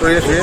phía phía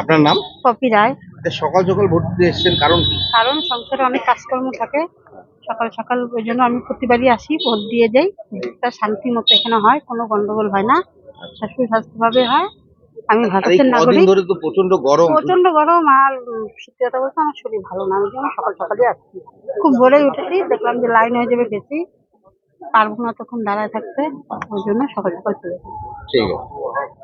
আপনার নাম? পপি রায়। সকাল সকাল ভোট দিতে এসেছেন কারণ কি? কারণ সংসারে অনেক কাজকর্ম থাকে। সকাল সকাল ওই জন্য আমি প্রতিবারই আসি ভোট দিয়ে যাই ভোটটা শান্তি মতো এখানে হয় কোনো গন্ডগোল হয় না। শাশুড়ি স্বাস্থ্যভাবে হয়। আমি ভারতের নাগরিক। ধরে তো প্রচণ্ড গরম। প্রচণ্ড গরম আর সত্যি কথা বলতে আমার শরীর ভালো না আমি জন্য সকাল সকালে আসছি খুব ভোরে উঠেছি দেখলাম যে লাইন হয়ে যাবে বেশি পারব না তখন দাঁড়ায় থাকতে ওই জন্য সকাল সকাল চলে। ঠিক আছে।